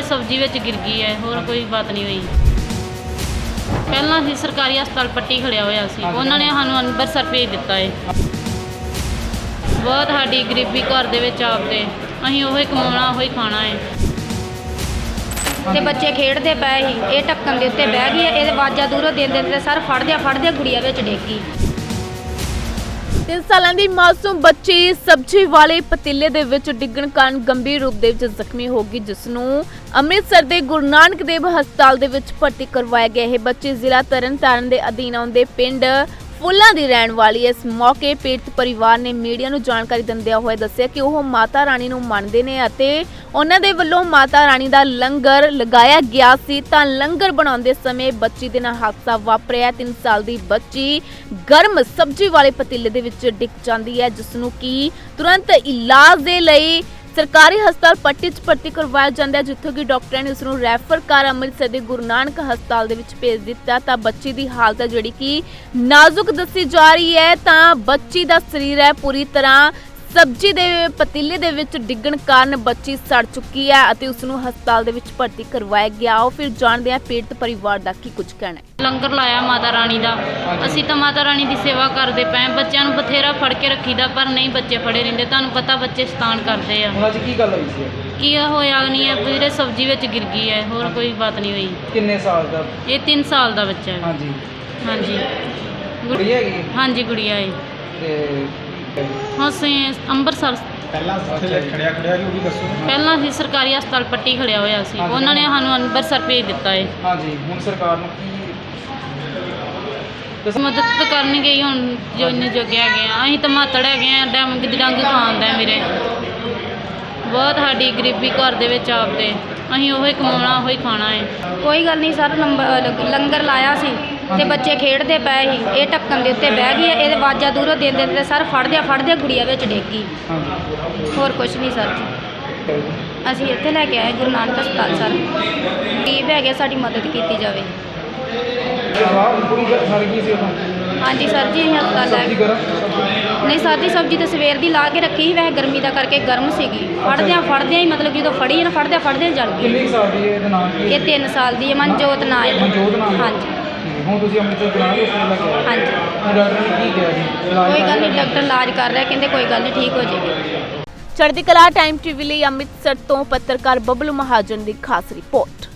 ਵੀਰੇ ਸਬਜ਼ੀ ਵਿੱਚ ਗਿਰ ਗਈ ਹੈ ਹੋਰ ਕੋਈ ਬਾਤ ਨਹੀਂ ਹੋਈ। ਪਹਿਲਾਂ ਹੀ ਸਰਕਾਰੀ ਹਸਪਤਾਲ ਪੱਟੀ ਖੜਿਆ ਹੋਇਆ ਸੀ। ਉਹਨਾਂ ਨੇ ਸਾਨੂੰ ਅੰਮ੍ਰਿਤਸਰ ਭੇਜ ਦਿੱਤਾ ਹੈ ਬਹੁਤ ਸਾਡੀ ਗਰੀਬੀ ਘਰ ਦੇ ਵਿੱਚ ਆਪਦੇ ਅਸੀਂ ਉਹੀ ਕਮਾਉਣਾ ਉਹੀ ਖਾਣਾ ਹੈ ਤੇ ਬੱਚੇ ਖੇਡਦੇ ਪਏ ਸੀ। ਇਹ ਢੱਕਣ ਦੇ ਉੱਤੇ ਬਹਿ ਗਈ ਇਹਦੇ ਆਵਾਜ਼ਾਂ ਦੂਰੋਂ ਦੇ ਦਿੰਦੇ ਤੇ ਸਰ ਫੜਦਿਆਂ ਫੜਦਿਆਂ ਗੁੜੀਆ ਵਿੱਚ ਡਿੱਗ ਗਈ ਤਿੰਨ ਸਾਲਾਂ ਦੀ ਮਾਸੂਮ ਬੱਚੀ ਸਬਜ਼ੀ ਵਾਲੇ ਪਤੀਲੇ ਦੇ ਵਿੱਚ ਡਿੱਗਣ ਕਾਰਨ ਗੰਭੀਰ ਰੂਪ ਦੇ ਵਿੱਚ ਜ਼ਖਮੀ ਹੋ ਗਈ, ਜਿਸ ਨੂੰ ਅੰਮ੍ਰਿਤਸਰ ਦੇ ਗੁਰੂ ਨਾਨਕ ਦੇਵ ਹਸਪਤਾਲ ਦੇ ਵਿੱਚ ਭਰਤੀ ਕਰਵਾਇਆ ਗਿਆ। ਹੈ ਬੱਚੀ ਜ਼ਿਲ੍ਹਾ ਤਰਨਤਾਰਨ ਦੇ ਅਧੀਨ ਆਉਂਦੇ ਪਿੰਡ ਫੁੱਲਾਂ ਦੀ ਰਹਿਣ ਵਾਲੀ ਇਸ ਮੌਕੇ ਪੀੜਤ ਪਰਿਵਾਰ ਨੇ ਮੀਡੀਆ ਨੂੰ ਜਾਣਕਾਰੀ ਦਿੰਦਿਆਂ ਹੋਏ ਦੱਸਿਆ ਕਿ ਉਹ ਮਾਤਾ ਰਾਣੀ ਨੂੰ ਮੰਨਦੇ ਨੇ ਅਤੇ ਉਹਨਾਂ ਦੇ ਵੱਲੋਂ ਮਾਤਾ ਰਾਣੀ ਦਾ ਲੰਗਰ ਲਗਾਇਆ ਗਿਆ ਸੀ। ਤਾਂ ਲੰਗਰ ਬਣਾਉਂਦੇ ਸਮੇਂ ਬੱਚੀ ਦੇ ਨਾਲ ਹਾਦਸਾ ਵਾਪਰਿਆ। 3 ਸਾਲ ਦੀ ਬੱਚੀ ਗਰਮ ਸਬਜ਼ੀ ਵਾਲੇ ਪਤੀਲੇ ਦੇ ਵਿੱਚ ਡਿੱਗ ਜਾਂਦੀ ਹੈ ਜਿਸ ਨੂੰ ਕਿ ਤੁਰੰਤ ਇਲਾਜ ਦੇ ਲਈ ਸਰਕਾਰੀ ਹਸਪਤਾਲ ਪੱਟੀ 'ਚ ਭਰਤੀ ਕਰਵਾਇਆ ਜਾਂਦਾ ਹੈ, ਜਿੱਥੋਂ ਕਿ ਡਾਕਟਰਾਂ ਨੇ ਉਸ ਨੂੰ ਰੈਫਰ ਕਰ ਅੰਮ੍ਰਿਤਸਰ ਦੇ ਗੁਰੂ ਨਾਨਕ ਹਸਪਤਾਲ ਦੇ ਵਿੱਚ ਭੇਜ ਦਿੱਤਾ। ਤਾਂ ਬੱਚੀ ਦੀ ਹਾਲਤ ਹੈ ਜਿਹੜੀ ਕਿ ਨਾਜ਼ੁਕ ਦੱਸੀ ਜਾ ਰਹੀ ਹੈ, ਤਾਂ ਬੱਚੀ ਦਾ ਸਰੀਰ ਹੈ ਪੂਰੀ ਤਰ੍ਹਾਂ ਸਬਜ਼ੀ ਦੇ ਪਤੀਲੇ ਦੇ ਵਿੱਚ ਡਿੱਗਣ ਕਾਰਨ ਬੱਚੀ ਸੜ ਚੁੱਕੀ ਹੈ ਅਤੇ ਉਸ ਨੂੰ ਹਸਪਤਾਲ ਦੇ ਵਿੱਚ ਭਰਤੀ ਕਰਵਾਇਆ ਗਿਆ। ਉਹ ਫਿਰ ਜਾਣਦੇ ਹਾਂ ਪੀੜਤ ਪਰਿਵਾਰ ਦਾ ਕੀ ਕੁਝ ਕਹਿਣਾ ਹੈ। ਲੰਗਰ ਲਾਇਆ ਮਾਤਾ ਰਾਣੀ ਦਾ। ਅਸੀਂ ਤਾਂ ਮਾਤਾ ਰਾਣੀ ਦੀ ਸੇਵਾ ਕਰਦੇ ਪਏ ਹਾਂ। ਬੱਚਿਆਂ ਨੂੰ ਬਥੇਰਾ ਫੜ ਕੇ ਰੱਖੀਦਾ ਪਰ ਨਹੀਂ ਬੱਚੇ ਫੜੇ ਰਹਿੰਦੇ। ਤੁਹਾਨੂੰ ਪਤਾ ਬੱਚੇ ਸ਼ੈਤਾਨ ਕਰਦੇ ਆ। ਹੁਣ ਅੱਜ ਕੀ ਗੱਲ ਹੋਈ ਸੀ? ਕੀ ਹੋਇਆ ਨਹੀਂ ਹੈ? ਵੀਰੇ ਸਬਜ਼ੀ ਵਿੱਚ ਗਿਰ ਗਈ ਹੈ। ਹੋਰ ਕੋਈ ਬਾਤ ਨਹੀਂ ਹੋਈ। ਕਿੰਨੇ ਸਾਲ ਦਾ? ਇਹ 3 ਸਾਲ ਦਾ ਬੱਚਾ ਹੈ। ਹਾਂਜੀ। ਹਾਂਜੀ। ਗੁ- ਕੁੜੀ ਹੈਗੀ? ਹਾਂਜੀ ਗੁੜੀਆ ਹੈ। ਤੇ ਅਸੀਂ ਅੰਮ੍ਰਿਤਸਰ ਪਹਿਲਾਂ ਉੱਥੇ ਖੜਿਆ ਖੜਿਆ ਕਿ ਉਹ ਵੀ ਦੱਸੋ। ਪਹਿਲਾਂ ਹੀ ਸਰਕਾਰੀ ਹਸਪਤਾਲ ਪੱਟੀ ਖੜਿਆ ਹੋਇਆ ਸੀ। ਉਹਨਾਂ ਨੇ ਸਾਨੂੰ ਅੰਮ੍ਰਿਤਸਰ ਭੇਜ ਦਿੱਤਾ ਹੈ ਹਾਂਜੀ ਹੁਣ ਸਰਕਾਰ ਨੂੰ ਕੀ ਦੱਸੋ ਮਦਦ ਤਾਂ ਕਰਨਗੇ ਹੀ ਹੁਣ ਜੋ ਇੰਨੇ ਜੋਗੇ ਹੈਗੇ ਆ। ਅਸੀਂ ਤਾਂ ਮਾਤੜ ਹੈਗੇ ਆ ਡੰਗ ਦੀ ਡੰਗ ਖਾਂਦਾ ਮੇਰੇ। ਬਹੁਤ ਸਾਡੀ ਗਰੀਬੀ ਘਰ ਦੇ ਵਿੱਚ ਆਪਦੇ। ਅਸੀਂ ਉਹੀ ਕਮਾਉਣਾ ਉਹੀ ਖਾਣਾ ਹੈ ਕੋਈ ਗੱਲ ਨਹੀਂ ਸਰ ਲੰਗਰ ਲਾਇਆ ਸੀ। ਤੇ ਬੱਚੇ ਖੇਡਦੇ ਪਏ ਸੀ ਇਹ ਢੱਕਣ ਦੇ ਉੱਤੇ ਬਹਿ ਗਈ ਇਹਦੇ ਆਵਾਜ਼ਾਂ ਦੂਰੋਂ ਦੇ ਦਿੰਦੇ ਤੇ ਸਰ ਫੜਦਿਆਂ ਫੜਦਿਆਂ ਗੁੜੀਆ ਵਿੱਚ ਡਿੱਗ ਗਈ। ਹੋਰ ਕੁਝ ਨਹੀਂ ਸਰ ਜੀ। ਅਸੀਂ ਇੱਥੇ ਲੈ ਕੇ ਆਏ ਗੁਰੂ ਨਾਨਕ ਹਸਪਤਾਲ ਸਰ। ਗਰੀਬ ਹੈਗੇ ਸਾਡੀ ਮਦਦ ਕੀਤੀ ਜਾਵੇ। ਹਾਂਜੀ ਸਰ ਜੀ ਅਸੀਂ ਹਸਪਤਾਲ ਲੈ ਕੇ ਨਹੀਂ ਸਰ ਜੀ ਸਬਜ਼ੀ ਤਾਂ ਸਵੇਰ ਦੀ ਲਾ ਕੇ ਰੱਖੀ ਸੀ ਵੈਸੇ ਗਰਮੀ ਦਾ ਕਰਕੇ ਗਰਮ ਸੀਗੀ। ਫੜਦਿਆਂ ਫੜਦਿਆਂ ਹੀ ਮਤਲਬ ਜਦੋਂ ਫੜੀ ਨਾ ਫੜਦਿਆਂ ਫੜਦਿਆਂ ਜਲ ਗਈ। ਕਿੰਨੇ ਸਾਲ ਦੀ ਹੈ ਇਹਦਾ ਨਾਮ ਕੀ ਇਹ 3 ਸਾਲ ਦੀ ਹੈ ਮਨਜੋਤ ਨਾਂ ਇਹਦਾ। ਮਨਜੋਤ ਨਾਮ? ਹਾਂਜੀ। ਹੁਣ ਤੁਸੀਂ ਅੰਮ੍ਰਿਤਸਰ ਕੇ ਉਸ ਲੈ ਕੇ ਆਏ ਹਾਂਜੀ। ਹੁਣ ਡਾਕਟਰ ਨੇ ਕੀ ਕਿਹਾ ਜੀ? ਇਲਾਜ ਕੋਈ ਗੱਲ ਨਹੀਂ? ਡਾਕਟਰ ਇਲਾਜ ਕਰ ਰਿਹਾ ਕਹਿੰਦੇ ਕੋਈ ਗੱਲ ਨਹੀਂ ਠੀਕ ਹੋ ਜਾਏਗੀ। ਚੜ੍ਹਦੀ ਕਲਾ ਟਾਈਮ ਟੀਵੀ ਲਈ ਅੰਮ੍ਰਿਤਸਰ ਤੋਂ ਪੱਤਰਕਾਰ ਬਬਲੂ ਮਹਾਜਨ ਦੀ ਖਾਸ ਰਿਪੋਰਟ।